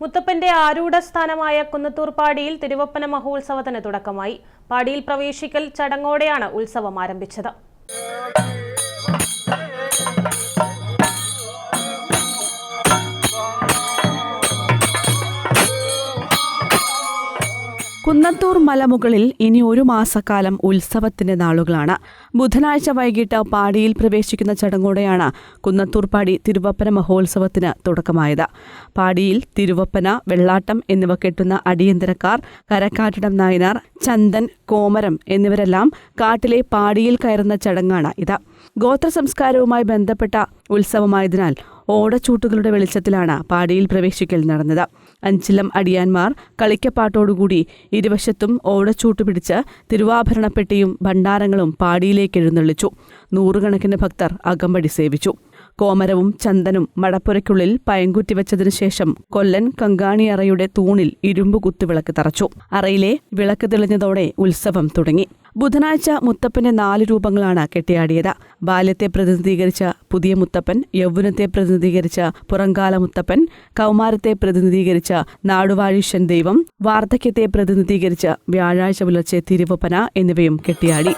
മുത്തപ്പന്റെ ആരൂഢ സ്ഥാനമായ കുന്നത്തൂർ പാടിയിൽ തിരുവപ്പന മഹോത്സവത്തിന് തുടക്കമായി. പാടിയിൽ പ്രവേശിക്കൽ ചടങ്ങോടെയാണ് ഉത്സവം ആരംഭിച്ചത്. കുന്നത്തൂർ മലമുകളിൽ ഇനി ഒരു മാസക്കാലം ഉത്സവത്തിന്റെ നാളുകളാണ്. ബുധനാഴ്ച വൈകിട്ട് പാടിയിൽ പ്രവേശിക്കുന്ന ചടങ്ങോടെയാണ് കുന്നത്തൂർ പാടി തിരുവപ്പന മഹോത്സവത്തിന് തുടക്കമായത്. പാടിയിൽ തിരുവപ്പന വെള്ളാട്ടം എന്നിവ കെട്ടുന്ന അടിയന്തരക്കാർ കരക്കാട്ടിടം നായനാർ ചന്ദൻ കോമരം എന്നിവരെല്ലാം കാട്ടിലെ പാടിയിൽ കയറുന്ന ചടങ്ങാണ് ഇത്. ഗോത്ര സംസ്കാരവുമായി ബന്ധപ്പെട്ട ഉത്സവമായതിനാൽ ഓടച്ചൂട്ടുകളുടെ വെളിച്ചത്തിലാണ് പാടിയിൽ പ്രവേശിക്കൽ നടന്നത്. അഞ്ചിലം അടിയാന്മാർ കളിക്കപ്പാട്ടോടുകൂടി ഇരുവശത്തും ഓടച്ചൂട്ട് പിടിച്ച് തിരുവാഭരണപ്പെട്ടിയും ഭണ്ഡാരങ്ങളും പാടിയിലേക്ക് എഴുന്നള്ളിച്ചു. നൂറുകണക്കിന് ഭക്തർ അകമ്പടി സേവിച്ചു. കോമരവും ചന്ദനും മടപ്പുരയ്ക്കുള്ളിൽ പയങ്കുറ്റി വെച്ചതിനു ശേഷം കൊല്ലൻ കങ്കാണി അറയുടെ തൂണിൽ ഇരുമ്പ് കുത്തുവിളക്ക് തറച്ചു. അറയിലെ വിളക്ക് തെളിഞ്ഞതോടെ ഉത്സവം തുടങ്ങി. ബുധനാഴ്ച മുത്തപ്പന്റെ നാല് രൂപങ്ങളാണ് കെട്ടിയാടിയത്. ബാല്യത്തെ പ്രതിനിധീകരിച്ച പുതിയ മുത്തപ്പൻ യൗവനത്തെ പ്രതിനിധീകരിച്ച പുറങ്കാല മുത്തപ്പൻ കൗമാരത്തെ പ്രതിനിധീകരിച്ച നാടുവാഴീശൻ ദൈവം വാർദ്ധക്യത്തെ പ്രതിനിധീകരിച്ച വ്യാഴാഴ്ച പുലർച്ചെ തിരുവപ്പന എന്നിവയും കെട്ടിയാടി.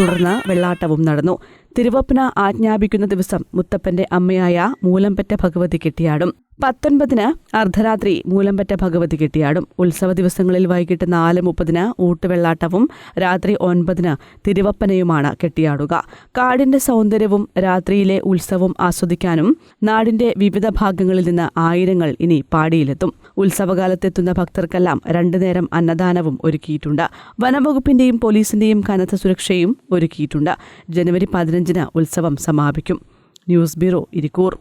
തുടർന്ന് വെള്ളാട്ടവും നടന്നു. തിരുവപ്പന ആജ്ഞാപിക്കുന്ന ദിവസം മുത്തപ്പന്റെ അമ്മയായ മൂലംപെറ്റ ഭഗവതി കെട്ടിയാടും. പത്തൊൻപതിന് അർദ്ധരാത്രി മൂലമ്പറ്റ ഭഗവതി കെട്ടിയാടും. ഉത്സവ ദിവസങ്ങളിൽ വൈകിട്ട് നാല് മുപ്പതിന് ഊട്ടുവെള്ളാട്ടവും രാത്രി ഒൻപതിന് തിരുവപ്പനയുമാണ് കെട്ടിയാടുക. കാടിന്റെ സൗന്ദര്യവും രാത്രിയിലെ ഉത്സവം ആസ്വദിക്കാനും നാടിന്റെ വിവിധ ഭാഗങ്ങളിൽ നിന്ന് ആയിരങ്ങൾ ഇനി പാടിയിലെത്തും. ഉത്സവകാലത്തെത്തുന്ന ഭക്തർക്കെല്ലാം രണ്ടു നേരം അന്നദാനവും ഒരുക്കിയിട്ടുണ്ട്. വനംവകുപ്പിന്റെയും പോലീസിന്റെയും കനത്ത സുരക്ഷയും ഒരുക്കിയിട്ടുണ്ട്. ജനുവരി പതിനഞ്ചിന് ഉത്സവം സമാപിക്കും. News bureau Irikkur.